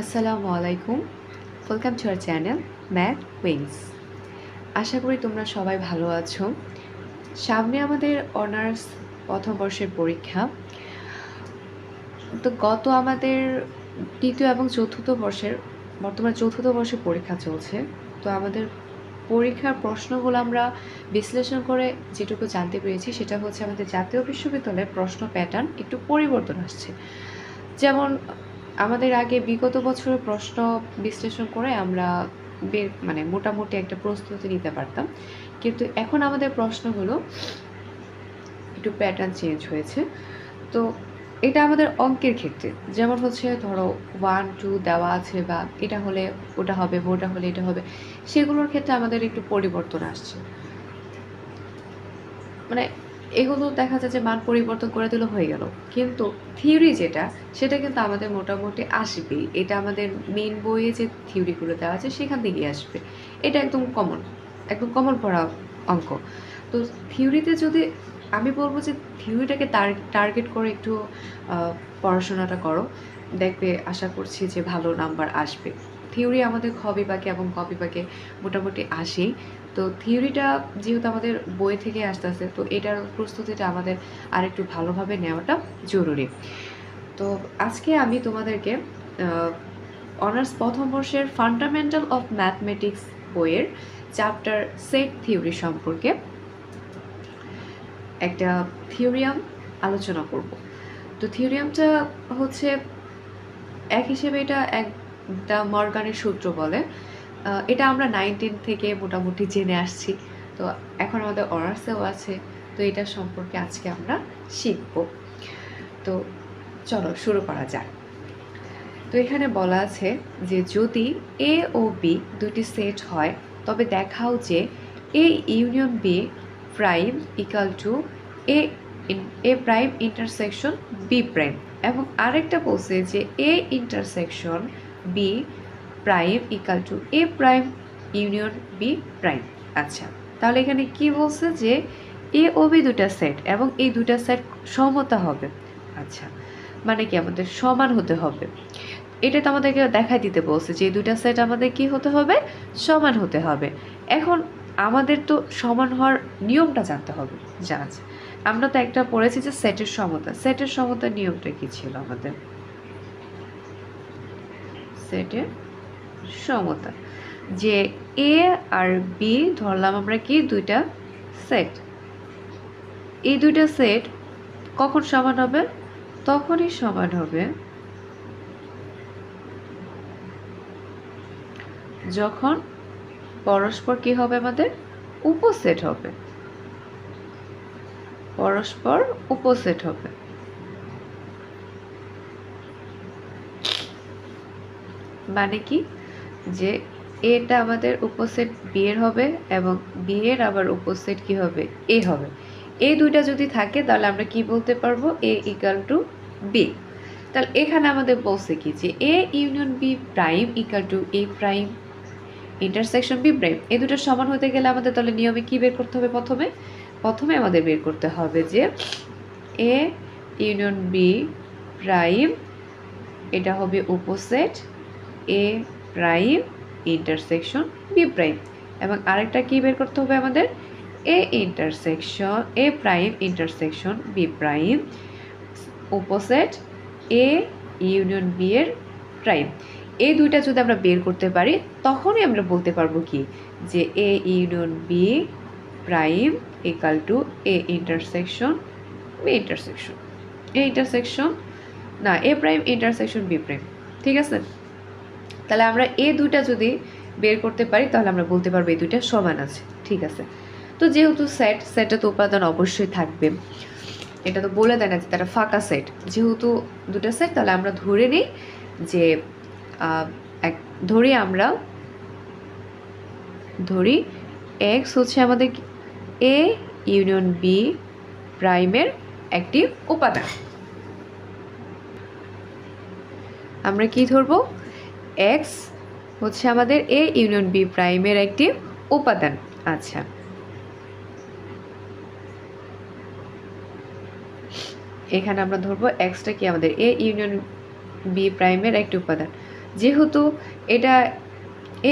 আসসালামু আলাইকুম। Welcome to our channel math wings আশা করি তোমরা সবাই ভালো আছো। সামনে আমাদের অনার্স প্রথম বর্ষের পরীক্ষা। তো গত আমাদের তৃতীয় এবং চতুর্থ বর্ষের, বর্তমানে চতুর্থ বর্ষের পরীক্ষা চলছে। তো আমাদের পরীক্ষার প্রশ্নগুলো আমরা বিশ্লেষণ করে যেটুকু জানতে পেরেছি, সেটা হচ্ছে আমাদের জাতীয় বিশ্ববিদ্যালয়ের প্রশ্ন প্যাটার্ন একটু পরিবর্তন আসছে। যেমন আমাদের আগে বিগত বছরের প্রশ্ন বিশ্লেষণ করে আমরা বের মানে মোটামুটি একটা প্রস্তুতি নিতে পারতাম। কিন্তু এখন আমাদের প্রশ্নগুলো একটু প্যাটার্ন চেঞ্জ হয়েছে। তো এটা আমাদের অঙ্কের ক্ষেত্রে। যেমন হচ্ছে, ধরো ওয়ান টু দেওয়া আছে বা এটা হলে ওটা হবে ওটা হলে এটা হবে, সেগুলোর ক্ষেত্রে আমাদের একটু পরিবর্তন আসছে। মানে এগুলো দেখা যায় যে মান পরিবর্তন করে দিলে, হয়ে গেল। কিন্তু থিওরি যেটা, সেটা কিন্তু আমাদের মোটামুটি আসবেই এটা আমাদের মেন বইয়ে যে থিওরিগুলো দেওয়া আছে, সেখান থেকেই আসবে। এটা একদম কমন একদম কমন পড়া অঙ্ক। তো থিওরিতে যদি আমি বলব যে থিওরিটাকে টার্গেট করে একটু পড়াশোনাটা করো, দেখবে আশা করছি যে ভালো নাম্বার আসবে। থিওরি আমাদের খ বিভাগে এবং ক বিভাগে মোটামুটি আসেই। তো থিওরিটা যেহেতু আমাদের বই থেকে আসতেছে তো এটার প্রস্তুতিটা আমাদের আরেকটু ভালোভাবে নেওয়াটা জরুরি। তো আজকে আমি তোমাদেরকে অনার্স প্রথম বর্ষের ফান্ডামেন্টাল অফ ম্যাথমেটিক্স বইয়ের চ্যাপ্টার সেট থিওরি সম্পর্কে একটা থিওরিয়াম আলোচনা করব। তো থিওরিয়ামটা হচ্ছে, এক হিসেবে এটা একটা মর্গানের সূত্র বলে। এটা আমরা নাইনটিন থেকে মোটামুটি জেনে আসছি। তো এখন আমাদের অনার্সেও আছে, তো এটা সম্পর্কে আজকে আমরা শিখব। তো চলো শুরু করা যাক। তো এখানে বলা আছে যে যদি এ ও বি দুটি সেট হয়, তবে দেখাও যে A union B prime equal to A A prime intersection B prime এবং আরেকটা বলছে যে A intersection B prime equal to A prime union B prime আচ্ছা তাহলে এখানে কি বলছে যে এ ও বি দুটা সেট এবং এই দুটা সেট সমতা হবে। আচ্ছা মানে কি আমাদের সমান হতে হবে। এটা তো আমাদেরকে দেখাই দিতে বলছে যে এই দুটা সেট আমাদের কি হতে হবে? সমান হতে হবে। এখন আমাদের তো সমান হওয়ার নিয়মটা জানতে হবে। জাজ আমরা তো একটা পড়েছি যে সেটের সমতা। সেটের সমতার নিয়মটা কি ছিল আমাদের? সেটের সমতা যে এ আর বি ধরলাম আমরা কি? দুইটা সেট এই দুইটা সেট কখন সমান হবে? তখনই সমান হবে যখন পরস্পর কি হবে আমাদের? উপসেট হবে। পরস্পর উপসেট হবে। মানে কি? যে এটা আমাদের উপসেট বি এর হবে এবং বি এর আবার উপসেট কি হবে? এ হবে। এই দুইটা যদি থাকে, তাহলে আমরা কি বলতে পারব? এ ইকাল টু বি তাহলে এখানে আমাদের বলছে কি যে A union B prime equal to A prime intersection B prime এই দুটো সমান হতে গেলে আমাদের তাহলে নিয়মে কি বের করতে হবে প্রথমে? প্রথমে আমাদের বের করতে হবে যে এ ইউনিয়ন বি প্রাইম এটা হবে উপসেট, A prime intersection B prime এবং আরেকটা কি বের করতে হবে আমাদের? A intersection A prime intersection B prime উপসেট এ ইউনিয়ন বি এর প্রাইম এই দুইটা যদি আমরা বের করতে পারি, তখনই আমরা বলতে পারব কি? যে A union B prime equal to A intersection B intersection A intersection না A prime intersection B prime ঠিক আছে? তাহলে আমরা এ দুইটা যদি বের করতে পারি, তাহলে আমরা বলতে পারব এই দুইটা সমান আছে। ঠিক আছে? তো যেহেতু সেট সেটে তো উপাদান অবশ্যই থাকবে। এটা তো বলে দেয় না যে তারা ফাঁকা সেট যেহেতু দুটো সেট তাহলে আমরা ধরে নিই যে এক, ধরি আমরা, ধরি এক্স হচ্ছে আমাদের এ ইউনিয়ন বি প্রাইমের একটি উপাদান। আমরা কি ধরবো? এক্স হচ্ছে আমাদের এ ইউনিয়ন বি প্রাইমের একটি উপাদান। আচ্ছা। এখানে আমরা ধরবো এক্সটা কি আমাদের এ ইউনিয়ন বি প্রাইমের একটি উপাদান। যেহেতু এটা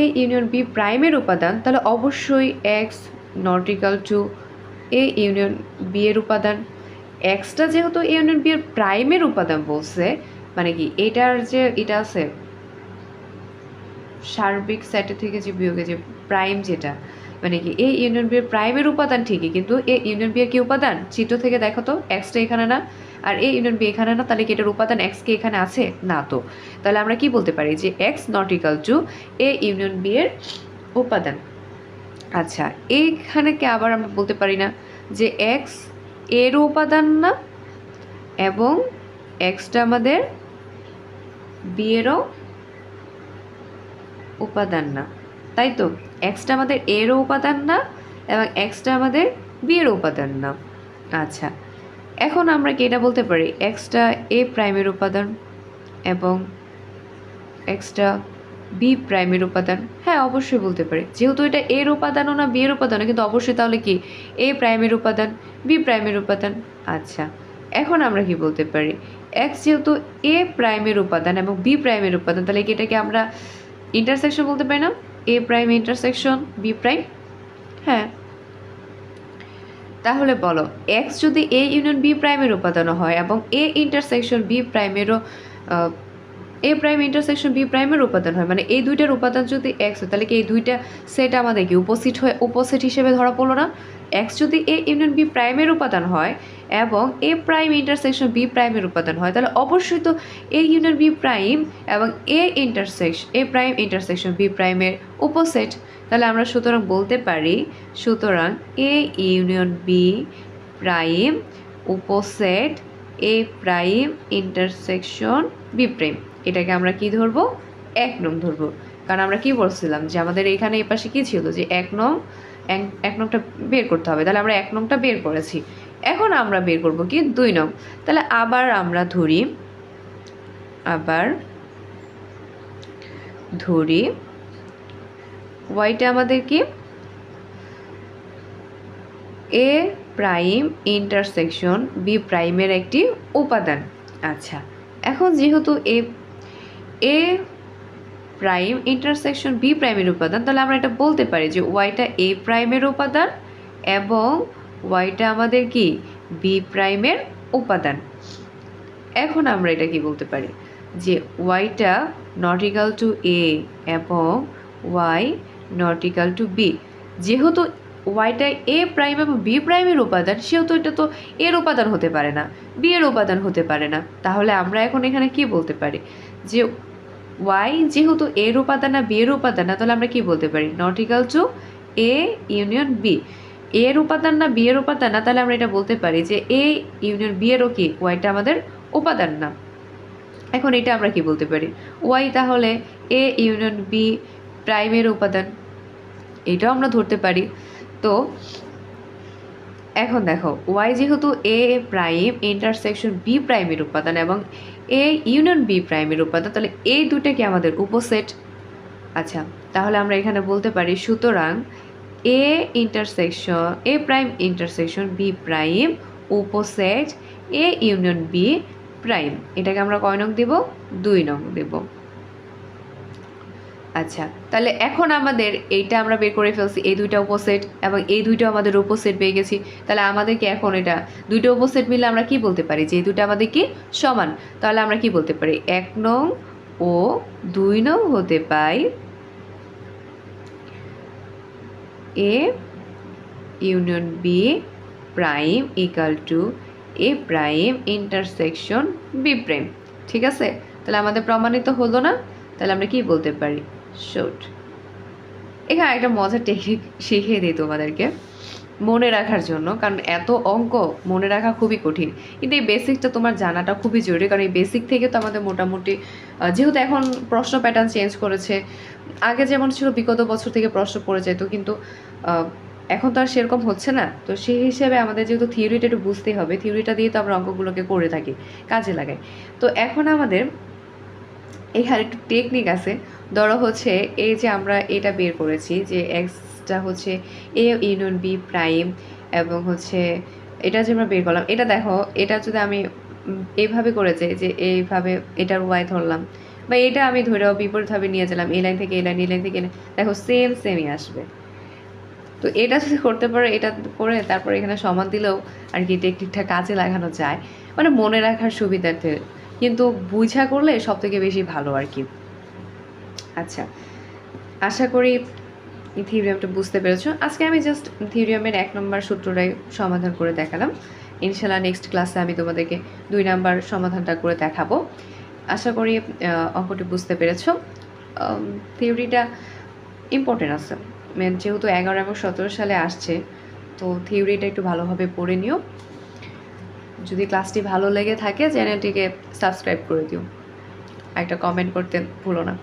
এ ইউনিয়ন বি প্রাইমের উপাদান, তাহলে অবশ্যই X not equal to A union B এর উপাদান। এক্সটা যেহেতু ইউনিয়ন বি এর প্রাইমের উপাদান বলছে মানে কি এটার যে, এটা আছে সার্বিক সেটের থেকে যে বিয়োগে যে প্রাইম যেটা মানে কি এ ইউনিয়ন বিয়ের প্রাইমের উপাদান ঠিকই, কিন্তু এ ইউনিয়ন বিয়ের কি উপাদান? চিত্র থেকে দেখো তো এক্সটা এখানে না, আর এ ইউনিয়ন বি এখানে না, তাহলে কি এটার উপাদান এক্স কি এখানে আছে? না তো। তাহলে আমরা কি বলতে পারি যে X not equal to A union B এর উপাদান। আচ্ছা এইখানে কি আবার আমরা বলতে পারি না যে এক্সের উপাদান না, এবং এক্সটা আমাদের বি এরও উপাদান না। তাই তো? এক্সটা আমাদের এরও উপাদান না এবং এক্সটা আমাদের বিয়ের উপাদান না। আচ্ছা এখন আমরা কি এটা বলতে পারি? এক্সটা এ প্রাইমের উপাদান এবং এক্সটা বি প্রাইমের উপাদান। হ্যাঁ অবশ্যই বলতে পারি। যেহেতু এটা এর উপাদানও না বিয়ের উপাদানও, কিন্তু অবশ্যই তাহলে কি? এ প্রাইমের উপাদান বি প্রাইমের উপাদান। আচ্ছা এখন আমরা কি বলতে পারি? এক্স যেহেতু এ প্রাইমের উপাদান এবং বি প্রাইমের উপাদান, তাহলে কি এটাকে আমরা ইন্টারসেকশন বলতে পারি না? A prime intersection B prime হ্যাঁ। তাহলে বলো এক্স যদি এ ইউনিয়ন বি প্রাইমের উপাদান হয় এবং এ ইন্টারসেকশন বি প্রাইমেরও এ প্রাইম ইন্টারসেকশন বি প্রাইমের উপাদান হয়। মানে এই দুইটার উপাদান যদি এক্স হয়, তাহলে কি এই দুইটা সেট আমাদের কি উপস্থিত হয়ে উপস্থিত হিসেবে ধরা পড়ল না? এক্স যদি এ ইউনিয়ন বি প্রাইমের উপাদান হয় এবং এ প্রাইম ইন্টারসেকশন বি প্রাইমের উপাদান হয়, তাহলে অবশ্যই তো এ ইউনিয়ন বি প্রাইম এবং A intersection A prime intersection B প্রাইমের উপসেট তাহলে আমরা সুতরাং বলতে পারি, সুতরাং এ ইউনিয়ন বি প্রাইম উপসেট A prime intersection B prime এটাকে আমরা কি ধরবো? এক নং ধরবো। কারণ আমরা কি বলছিলাম যে আমাদের এখানে এই পাশে কী ছিল যে এক নং, এক নংটা বের করতে হবে। তাহলে আমরা এক নংটা বের করেছি। এখন আমরা বের করব কি দুই নং। তাহলে আবার আমরা ধরি, আবার ধরি, ওয়াইটা আমাদের কি? এ প্রাইম ইন্টারসেকশন, বি প্রাইমের একটি উপাদান। আচ্ছা এখন যেহেতু A A prime intersection B প্রাইমের উপাদান, তাহলে আমরা এটা বলতে পারি যে ওয়াইটা এ প্রাইমের উপাদান এবং ওয়াইটা আমাদের কি? বি প্রাইমের উপাদান। এখন আমরা এটা কি বলতে পারি? যে ওয়াইটা নট ইকাল টু এ এবং Y not equal to B যেহেতু ওয়াইটা এ প্রাইম এবং বি প্রাইমের উপাদান, সেহেতু এটা তো এর উপাদান হতে পারে না বি এর উপাদান হতে পারে না। তাহলে আমরা এখন এখানে কি বলতে পারি? যে ওয়াই যেহেতু এর উপাদান না বি এর উপাদান না, তাহলে আমরা কি বলতে পারি? Not equal to A union B এর উপাদান না বি এর উপাদান না, তাহলে আমরা এটা বলতে পারি যে এ ইউনিয়ন বি এরও কি? ওয়াইটা আমাদের উপাদান না। এখন এটা আমরা কি বলতে পারি? ওয়াই তাহলে এ ইউনিয়ন বি প্রাইমের উপাদান। এটাও আমরা ধরতে পারি। তো এখন দেখো ওয়াই যেহেতু এ প্রাইম ইন্টারসেকশন বি প্রাইমের উপাদান এবং এ ইউনিয়ন বি প্রাইমের উপাদান তাহলে এই দুটা কি আমাদের উপসেট? আচ্ছা তাহলে আমরা এখানে বলতে পারি সুতরাং A intersection A prime intersection B prime উপসেট এ ইউনিয়ন বি প্রাইম এটাকে আমরা কয় নং দেব? দুই নং দেব। আচ্ছা তাহলে এখন আমাদের এইটা আমরা বের করে ফেলছি, এই দুইটা উপসেট এবং এই দুইটা আমাদের উপসেট পেয়ে গেছি। তাহলে আমাদেরকে এখন এটা দুইটা উপসেট মিলে আমরা কি বলতে পারি? যে এই দুটো আমাদের কি সমান। তাহলে আমরা কি বলতে পারি? এক নং ও দুই নং হতে পাই A union B prime equal to A prime intersection B prime. ঠিক আছে? তাহলে আমাদের প্রমাণিত হলো না? তাহলে আমরা কি বলতে পারি? শুট এখানে একটা মজার টেকনিক শিখিয়ে দিই তোমাদেরকে। মনে রাখার জন্য, কারণ এত অঙ্ক মনে রাখা খুবই কঠিন। কিন্তু এই বেসিকটা তোমার জানাটা খুবই জরুরি, কারণ এই বেসিক থেকে তো আমাদের মোটামুটি যেহেতু এখন প্রশ্ন প্যাটার্ন চেঞ্জ করেছে, আগে যেমন ছিল বিগত বছর থেকে প্রশ্ন পড়ে যেত, কিন্তু এখন তো আর সেরকম হচ্ছে না। তো সেই হিসেবে আমাদের যেহেতু থিওরিটা একটু বুঝতেই হবে থিওরিটা দিয়ে তো আমরা অঙ্কগুলোকে করে থাকি, কাজে লাগাই। তো এখন আমাদের এখানে একটু টেকনিক আছে। ধরো হচ্ছে এই যে আমরা এটা বের করেছি যে এক্সটা হচ্ছে এ ইউনিয়ন বি প্রাইম এবং হচ্ছে এটা যে আমরা বের করলাম, এটা দেখো, এটা যদি আমি এইভাবে করেছি যে এইভাবে এটার ওয়াই ধরলাম বা এটা আমি ধরে বিপরীতভাবে নিয়ে গেলাম, এই লাইন থেকে এই লাইন এই লাইন থেকে দেখো সেম সেমই আসবে। তো এটা যদি করতে পারো, এটা করে তারপর এখানে সমান দিলেও আর কি টেকনিকটা কাজে লাগানো যায়। মানে মনে রাখার সুবিধার্থে কিন্তু বুঝা করলে সব থেকে বেশি ভালো আর কি। আচ্ছা আশা করি থিওরিয়ামটা বুঝতে পেরেছ। আজকে আমি জাস্ট থিওরিয়ামের এক নম্বর সূত্রটাই সমাধান করে দেখালাম। ইনশাল্লাহ নেক্সট ক্লাসে আমি তোমাদেরকে দুই নাম্বার সমাধানটা করে দেখাবো। আশা করি অঙ্কটি বুঝতে পেরেছ। থিওরিটা ইম্পর্টেন্ট আছে। যেহেতু এগারো এবং সতেরো সালে আসছে, তো থিওরিটা একটু ভালোভাবে পড়ে নিও। যদি ক্লাসটি ভালো লেগে থাকে চ্যানেলটিকে সাবস্ক্রাইব করে দিও। একটা কমেন্ট করতে ভুলো না।